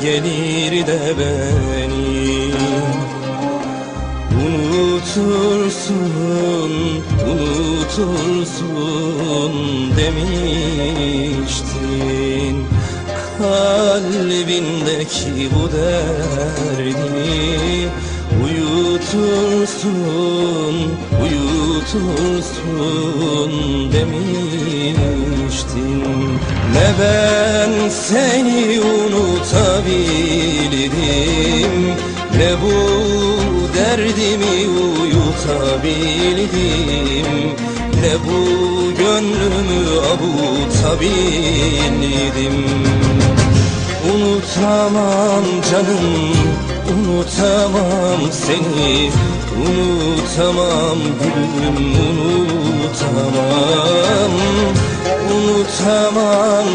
gelir de beni. Unutursun, unutursun demiştin. Kalbindeki bu derdimi Uyutursun, uyutursun demiştin Ne ben seni unutabildim Ne bu derdimi uyutabildim? Ne bu gönlümü avutabildim Unutamam canım, unutamam seni. Unutamam gülüm, Unutamam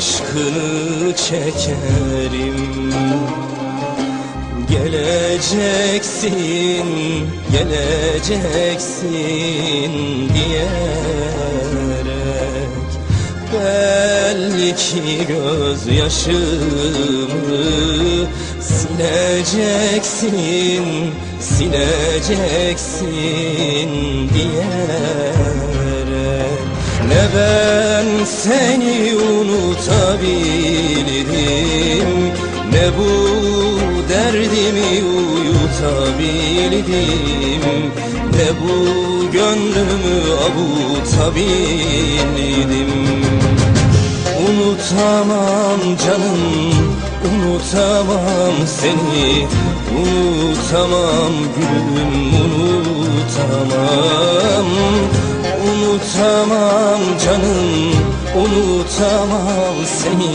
aşkını çekerim Geleceksin, geleceksin diyerek Belli ki gözyaşımı sileceksin, sileceksin diyerek ne ben seni unutabildim Ne bu derdimi uyutabildim. Ne bu gönlümü avutabildim. Unutamam canım, unutamam seni. Unutamam gülüm, unutamam. Unutamam canım, unutamam seni